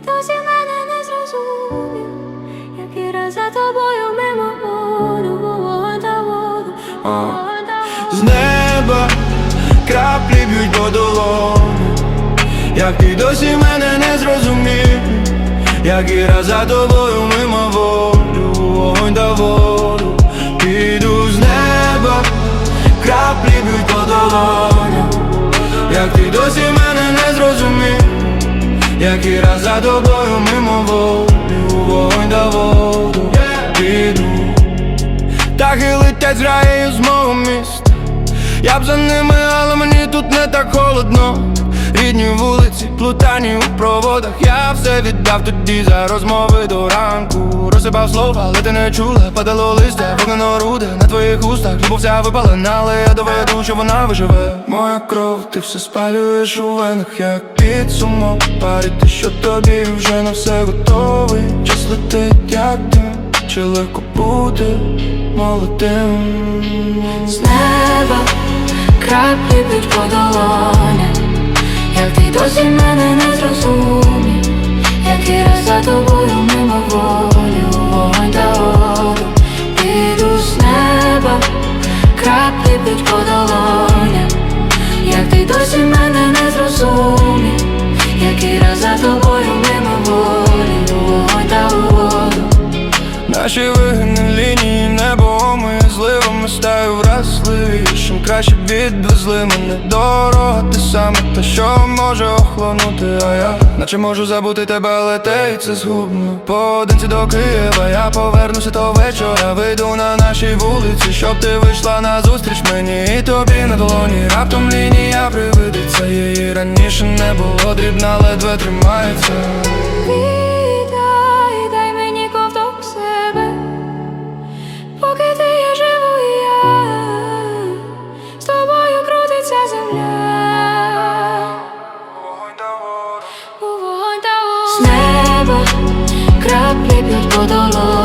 ти досі мене не зрозумів, який раз за тобою мимо воду, воду, воду, воду. З неба краплі б'ють по долоні, як ти досі мене не зрозумів, який раз за тобою мимо воду, вогонь да воду, піду з неба, краплі б'ють по долоні, як ти досі мене не зрозумів як і раз за тобою мимо волю, вогонь до воду, піду. Птахи летять з раєю з міста Я б за ними, не так холодно. Рідні вулиці, плутані у проводах. Я все віддав тоді за розмови до ранку. Розсипав слова, але ти не чула. Падало листя, вогнено руде на твоїх устах. Любов вся випалена, але я доведу, що вона виживе. Моя кров, ти все спалюєш у венах, як підсумок. Парити, що тобі вже на все готовий Час летить, як дим чи легко бути молодим? З неба краплі б'ють по долонях Як ти досі мене не зрозумів? Як і раз за тобою мимо волю Вогонь та воду. Піду з неба. Краплі б'ють по долонях Як ти досі мене не зрозумів? Як і раз за тобою мимо волю Вогонь та воду. Наші вигини стаю вразливішим. Краще б відвезли мене дорога. Ти саме та що може охлонути, а я наче можу забути тебе, але те і це згубно. Поодинці до Києва, я повернуся того вечора. Вийду на нашій вулиці, щоб ти вийшла на зустріч мені. І тобі на долоні Раптом лінія привидиться, її раніше не було дрібна, ледве тримається for the lord